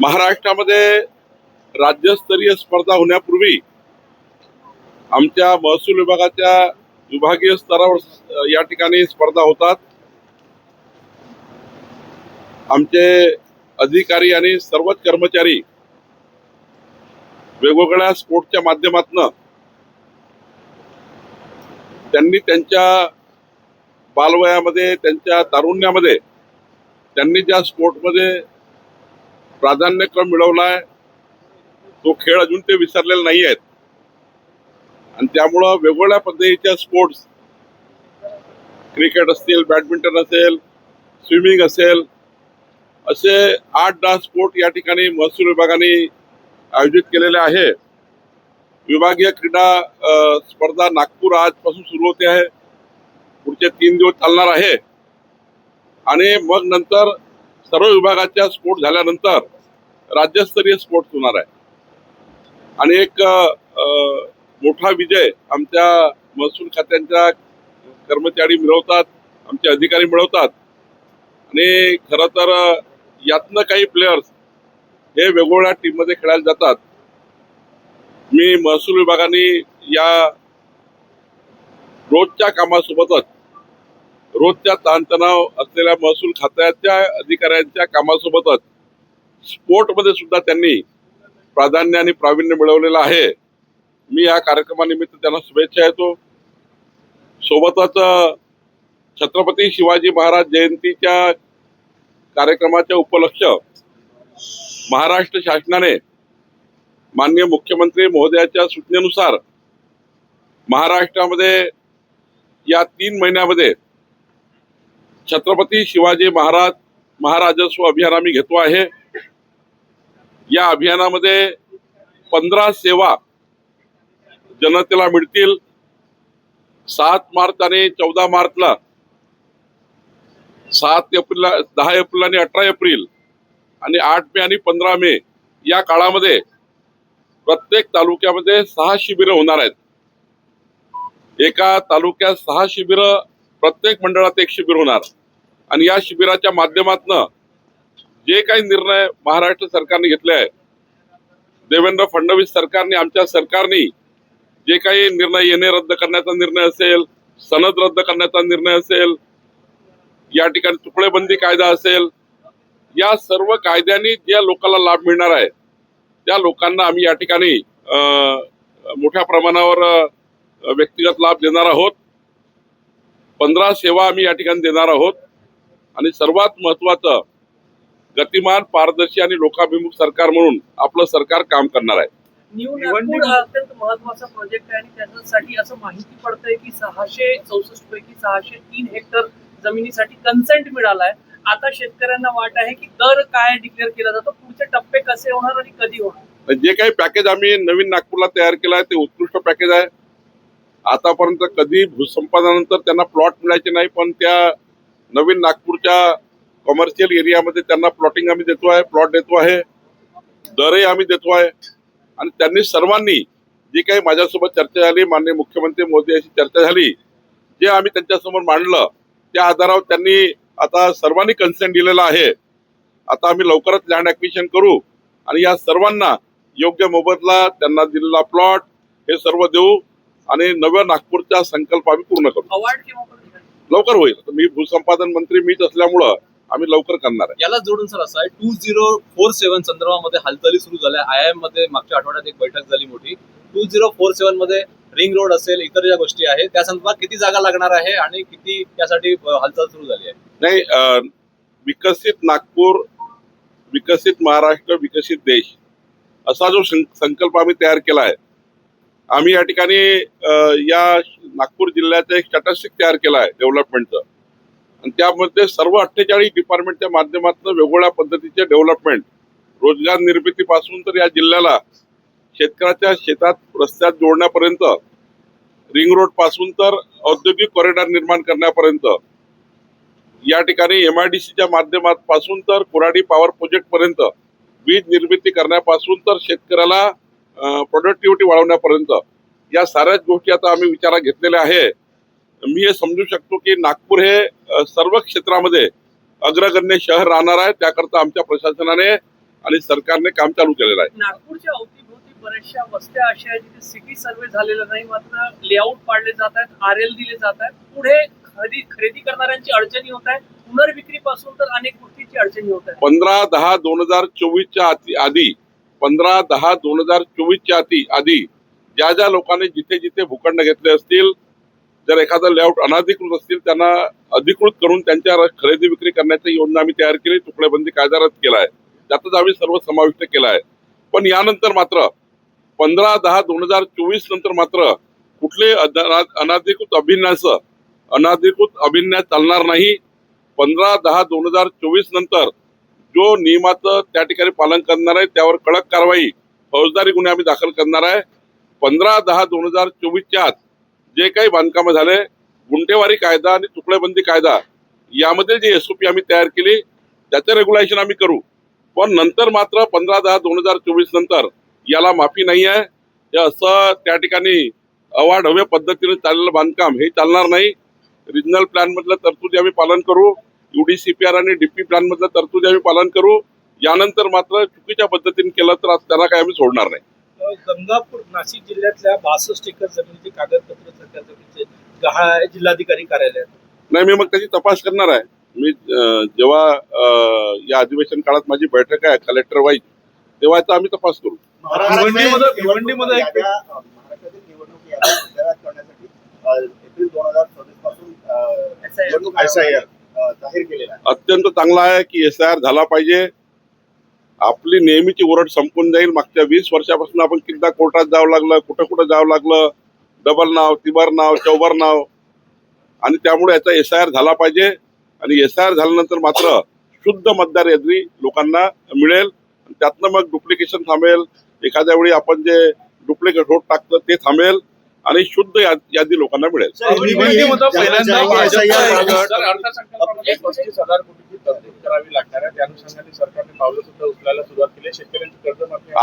महाराष्ट्रामध्ये राज्यस्तरीय स्पर्धा होण्यापूर्वी आमच्या महसूल विभागाच्या विभागीय स्तरावर या ठिकाणी स्पर्धा होतात. आमचे अधिकारी आणि सर्वच कर्मचारी वेगवेगळ्या स्पोर्टच्या माध्यमातून त्यांनी त्यांच्या बालवयामध्ये त्यांच्या तारुण्यामध्ये त्यांनी ज्या स्पोर्टमध्ये प्राधान्यक्रम मिळवलाय. तो खेळ अजून ते विसरलेले नाही आहेत आणि त्यामुळं वेगवेगळ्या पद्धतीच्या स्पोर्ट्स क्रिकेट असतील बॅडमिंटन असेल स्विमिंग असेल असे आठ दहा स्पोर्ट या ठिकाणी महसूल विभागाने आयोजित केलेले आहे. विभागीय क्रीडा स्पर्धा नागपूर आजपासून सुरू होते आहे. पुढचे तीन दिवस चालणार आहे. आणि मग नंतर सर्व विभागाच्या स्पोर्ट झाल्यानंतर राज्यस्तरीय स्पोर्ट होणार आहे. आणि एक मोठा विजय आमच्या महसूल खात्यांच्या कर्मचारी मिळवतात आमचे अधिकारी मिळवतात. आणि खरं तर यातनं काही प्लेयर्स हे वेगवेगळ्या टीममध्ये खेळायला जातात. मी महसूल विभागाने या रोजच्या कामासोबतच रोजच्या ताणतणाव असलेल्या महसूल खात्याच्या अधिकाऱ्यांच्या कामासोबतच स्पोर्टमध्ये सुद्धा त्यांनी प्राधान्य आणि प्रावीण्य मिळवलेलं आहे. मी या कार्यक्रमानिमित्त त्यांना शुभेच्छा येतो सोबतच छत्रपती शिवाजी महाराज जयंतीच्या कार्यक्रमाच्या उपलक्ष महाराष्ट्र शासनाने माननीय मुख्यमंत्री महोदयाच्या सूचनेनुसार महाराष्ट्रामध्ये या तीन महिन्यामध्ये छत्रपती शिवाजी महाराज महाराजस्व अभियान आम्ही घेतो आहे. या अभियानामध्ये पंधरा सेवा जनतेला मिळतील. सात मार्च आणि चौदा मार्चला सात एप्रिल दहा एप्रिल आणि अठरा एप्रिल आणि आठ मे आणि पंधरा मे या काळामध्ये प्रत्येक तालुक्यामध्ये सहा शिबिरं होणार आहेत. एका तालुक्यात सहा शिबिरं प्रत्येक मंडळात एक शिबिर होणार. आणि या शिबिराच्या माध्यमातनं जे काही निर्णय महाराष्ट्र सरकारने घेतले आहे देवेंद्र फडणवीस सरकारने आमच्या सरकारने जे काही निर्णय येणे रद्द करण्याचा निर्णय असेल सनद रद्द करण्याचा निर्णय असेल या ठिकाणी तुकडेबंदी कायदा असेल या सर्व कायद्यांनी ज्या लोकांना लाभ मिळणार आहे त्या लोकांना आम्ही या ठिकाणी अं, मोठ्या प्रमाणावर व्यक्तिगत लाभ देणार आहोत. पंधरा सेवा आम्ही या ठिकाणी देणार आहोत. आणि सर्वात महत्वाचं गतिमान पारदर्शी आणि लोकाभिमुख सरकार म्हणून आपलं सरकार काम करणार आहे. न्यू नागपूर हा अत्यंत महत्त्वाचा प्रोजेक्ट आहे आणि त्याच्यासाठी असं माहिती पडतंय की सहाशे चौसष्ट पैकी सहाशे तीन हेक्टर जमिनीसाठी कन्सेंट मिळालाय. आता शेतकऱ्यांना वाट आहे की दर काय डिक्लेअर केला जातो पुढचे टप्पे कसे होणार आणि कधी होणार? जे काही पॅकेज आम्ही नवीन नागपूरला तयार केलं आहे ते उत्कृष्ट पॅकेज आहे. आतापर्यंत कधी भूसंपादनानंतर त्यांना प्लॉट मिळायचे नाही पण त्या नवीन नागपूरच्या कमर्शियल एरियामध्ये त्यांना प्लॉटिंग आम्ही देतो आहे प्लॉट देतो आहे दरही आम्ही देतो आहे. आणि त्यांनी सर्वांनी जी काही माझ्यासोबत चर्चा झाली माननीय मुख्यमंत्री मोदी यांची चर्चा झाली जे आम्ही त्यांच्यासमोर मांडलं त्या आधारावर त्यांनी आता सर्वांनी कन्सेंट दिलेला आहे. आता आम्ही लवकरच लँड ऍक्विशन करू आणि या सर्वांना योग्य मोबदला त्यांना दिलेला प्लॉट हे सर्व देऊ. आणि नव्या नागपूरचा संकल्प आम्ही पूर्ण करू. अवॉर्ड केव्हा पर्यंत? लवकर होईल. मी भूसंपादन मंत्री मीच असल्यामुळं आम्ही लवकर करणार आहे. याला जोडून सर असं आहे टू झिरो फोर सेव्हन संदर्भामध्ये हालचाली सुरू झाल्या. आय एममध्ये मागच्या आठवड्यात एक बैठक झाली मोठी. टू झिरो फोर सेव्हनमध्ये रिंग रोड असेल इतर ज्या गोष्टी आहेत त्या संदर्भात किती जागा लागणार आहे आणि किती त्यासाठी हालचाल सुरू झाली आहे? नाही विकसित नागपूर विकसित महाराष्ट्र विकसित देश असा जो संकल्प आम्ही तयार केला आहे आम्ही या ठिकाणी या नागपूर जिल्ह्याचं एक स्टॅटस्टिक तयार केलं आहे डेव्हलपमेंटचं आणि त्यामध्ये सर्व अठ्ठेचाळीस डिपार्टमेंटच्या माध्यमातून वेगवेगळ्या पद्धतीचे डेव्हलपमेंट रोजगार निर्मितीपासून तर या जिल्ह्याला शेतकऱ्याच्या शेतात रस्त्यात जोडण्यापर्यंत रिंग रोडपासून तर औद्योगिक कॉरिडॉर निर्माण करण्यापर्यंत. या ठिकाणी एम आय डी सीच्या माध्यमापासून तर कुराडी पॉवर प्रोजेक्ट पर्यंत वीज निर्मिती करण्यापासून तर शेतकऱ्याला प्रोडक्टिव्हिटी वाढवण्यापर्यंत. या साऱ्याच गोष्टी आता आम्ही विचारात घेतलेल्या आहे मी हे समजू शकतो की नागपूर हे सर्व क्षेत्रामध्ये अग्रगण्य शहर राहणार आहे. त्याकरता आमच्या प्रशासनाने आणि सरकारने काम चालू केलेलं आहे. नागपूरच्या अवतीभोवती बऱ्याचशा वस्त्या अशा आहेत जिथे सिटी सर्वे झालेला नाही मात्र लेआउट पाडले जात आहेत आर एल दिले जात आहेत. पुढे खरेदी खरेदी करणाऱ्यांची अडचणी होत आहे पुनर्विक्रीपासून तर अनेक गोष्टींची अडचणी होत आहे पंधरा दहा दोन हजार चोवीसच्या आधी पंधरा दहा दोन हजार चोवीसच्या आधी आधी ज्या ज्या लोकांनी जिथे जिथे भूखंड घेतले असतील जर एखादा लेआउट अनाधिकृत असतील त्यांना अधिकृत करून त्यांच्या खरेदी विक्री करण्याची योजना आम्ही तयार केली तुकडेबंदी कायदा रद्द केला आहे त्यातच आम्ही सर्व समाविष्ट केला आहे पण यानंतर मात्र पंधरा दहा दोन हजार चोवीस नंतर मात्र कुठले अनाधिकृत अनधिकृत अनाधिकृत अभिनय अभिन्यास चालणार नाही. पंधरा दहा दोन हजार चोवीस नंतर जो नियमाचं त्या ठिकाणी पालन करणार आहे त्यावर कडक कारवाई फौजदारी गुन्हे आम्ही दाखल करणार आहे. पंधरा दहा दोन हजार चोवीसच्या आत जे काही बांधकामं झाले गुंठेवारी कायदा आणि तुकडेबंदी कायदा यामध्ये जे एसओपी आम्ही तयार केली त्याचं रेग्युलेशन आम्ही करू. पण नंतर मात्र पंधरा दहा दोन हजार चोवीस नंतर याला माफी नाही आहे. हे असं त्या ठिकाणी अवाढव्य पद्धतीने चाललेलं बांधकाम हे चालणार नाही. रिजनल प्लॅनमधलं तरतुदी आम्ही पालन करू. युडीसीपीआर आणि डीपी प्लॅन मधलं तरतुदी आम्ही पालन करू यानंतर मात्र चुकीच्या पद्धतीने केलं तर त्याला काय आम्ही सोडणार नाही गंगापूर नाशिक जिल्ह्यातल्या बासष्ट एकर जमिनीचे कागदपत्र सरकार जमिनीचे गहाळ आहे जिल्हाधिकारी कार्यालयात नाही मी मग त्याची तपास करणार आहे मी जेव्हा या अधिवेशन काळात माझी बैठक आहे कलेक्टर वाईज तेव्हा याचा आम्ही तपास करू महाराष्ट्रातील निवडणूक करण्यासाठी एप्रिल दोन हजार चोवीसपासून अत्यंत चांगला आहे की एस आय आर झाला पाहिजे. आपली नेहमीची ओरड संपून जाईल. मागच्या वीस वर्षापासून आपण कितीदा कोर्टात जावं लागलं कुठं कुठं जावं लागलं डबल नाव तिबर नाव चौबर नाव. आणि त्यामुळे याचा एस आय आर झाला पाहिजे. आणि एस आय आर झाल्यानंतर मात्र शुद्ध मतदार यादी लोकांना मिळेल. त्यातनं मग डुप्लिकेशन थांबेल. एखाद्या वेळी आपण जे डुप्लिकेट होत टाकतं ते थांबेल. आणि शुद्ध यादी लोकांना मिळेल. कर्जमाफी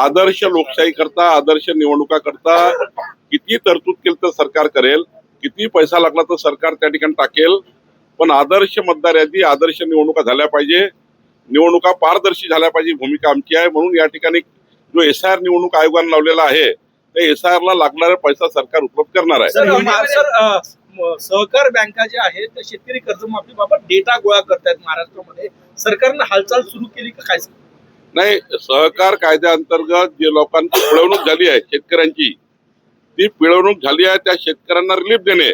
आदर्श लोकशाही करता आदर्श निवडणुका करता किती तरतूद केली तर सरकार करेल किती पैसा लागला तर सरकार त्या ठिकाणी टाकेल. पण आदर्श मतदार यादी आदर्श निवडणुका झाल्या पाहिजे. निवडणुका पारदर्शी झाल्या पाहिजे भूमिका आमची आहे. म्हणून या ठिकाणी जो एस आय आर निवडणूक आयोगाने लावलेला आहे त्या एस आय ला लागणारा पैसा सरकार उपलब्ध करणार आहे. सहकार बँका ज्या आहेत त्या शेतकरी कर्जमाफी बाबत डेटा गोळा करतायत महाराष्ट्रामध्ये. सरकारनं हालचाल सुरू केली का काय नाही सहकार कायद्याअंतर्गत जे लोकांची पिळवणूक झाली आहे शेतकऱ्यांची ती पिळवणूक झाली आहे त्या शेतकऱ्यांना रिलीफ देणे.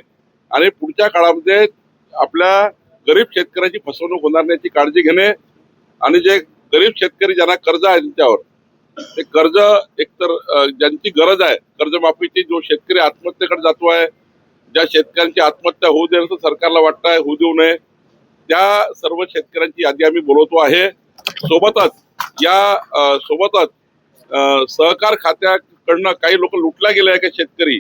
आणि पुढच्या काळामध्ये आपल्या गरीब शेतकऱ्याची फसवणूक होणार नाही याची काळजी घेणे. आणि जे गरीब शेतकरी ज्यांना कर्ज आहे त्यांच्यावर ते कर्ज एकतर ज्यांची गरज आहे कर्जमाफीची जो शेतकरी आत्महत्येकडे जातो आहे ज्या शेतकऱ्यांची आत्महत्या होऊ दे सरकारला वाटत आहे होऊ देऊ नये त्या सर्व शेतकऱ्यांची यादी आम्ही बोलवतो आहे. सोबतच या सोबतच सहकार खात्याकडनं काही लोक लुटल्या गेले आहे का शेतकरी.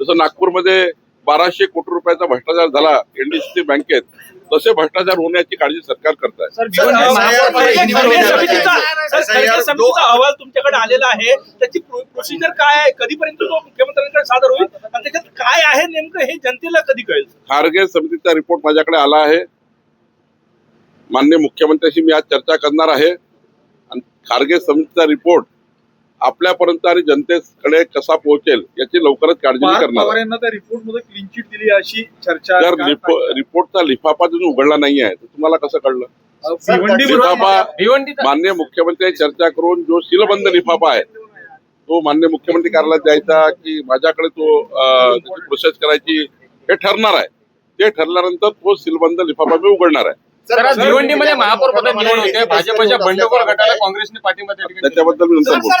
जसं नागपूरमध्ये बाराशे कोटी रुपयाचा भ्रष्टाचार झाला एनडीसी बँकेत. तसे भ्रष्टाचार होण्याची काळजी सरकार करत आहे अहवाल तुमच्याकडे आलेला आहे. त्याची प्रोसिजर काय आहे? कधीपर्यंत तो मुख्यमंत्र्यांकडे सादर होईल? आणि त्याच्यात काय आहे नेमकं हे जनतेला कधी कळेल? खारगे समितीचा रिपोर्ट माझ्याकडे आला आहे. मान्य मुख्यमंत्र्यांशी मी आज चर्चा करणार आहे. आणि खारगे समितीचा रिपोर्ट आपल्यापर्यंत आणि जनतेकडे कसा पोहोचेल याची लवकरच काळजी करणार क्लीन चिट दिली अशी चर्चा जर रिपोर्टचा लिफाफा अजून उघडला नाही आहे तर तुम्हाला कसं कळलं? लिफाफा मान्य मुख्यमंत्री चर्चा करून जो सीलबंद लिफाफा आहे तो मान्य मुख्यमंत्री कार्यालयात द्यायचा की माझ्याकडे तो प्रोसेस करायची हे ठरणार आहे. ते ठरल्यानंतर तो सीलबंद लिफाफा मी उघडणार आहे. सर आज भिवंडीमध्ये महापौर पद निवड होते भाजपच्या बंडखोर गटाला काँग्रेसने पाठिंबा त्या ठिकाणी. त्याच्याबद्दल मी नंतर बोलतो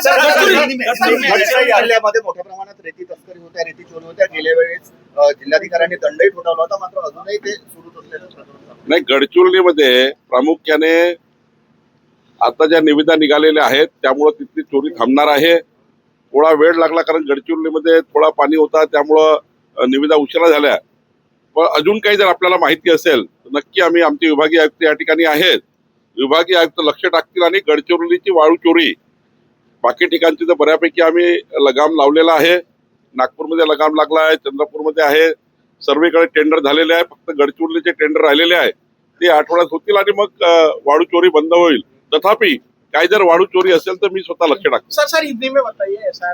जिल्ह्यामध्ये मोठ्या प्रमाणात रेती तस्करी होत्या रेती चोरी होत्या. गेल्या वेळेस अ, जिल्हाधिकाऱ्यांनी दंडही ठोठावला होता मात्र अजूनही ते सुरूच प्रकरण आहे. नाही गडचिरोलीमध्ये प्रामुख्याने आता ज्या निविदा निघालेल्या आहेत त्यामुळं तिथली चोरी थांबणार आहे. थोडा वेळ लागला कारण गडचिरोलीमध्ये थोडा पाणी होता त्यामुळं अ, निविदा उशिरा झाल्या. व अजून काही जर आपल्याला माहिती असेल तर नक्की आम्ही आमचे विभागीय आयुक्त या ठिकाणी आहेत. विभागीय आयुक्त लक्ष टाकतील आणि गडचिरोलीची वाळू चोरी. बाकी ठिकाणची तर बऱ्यापैकी आम्ही लगाम लावलेला आहे. नागपूरमध्ये लगाम लागला आहे चंद्रपूरमध्ये आहे. सर्वेकडे टेंडर झालेले आहे फक्त गडचिरोलीचे टेंडर राहिलेले आहे. ते आठवड्यात होतील आणि मग वाळू चोरी बंद होईल. तथापि काय जर वाळू चोरी असेल तर मी स्वतः लक्ष टाकतो. सर सर हिंदी में बताइए सर.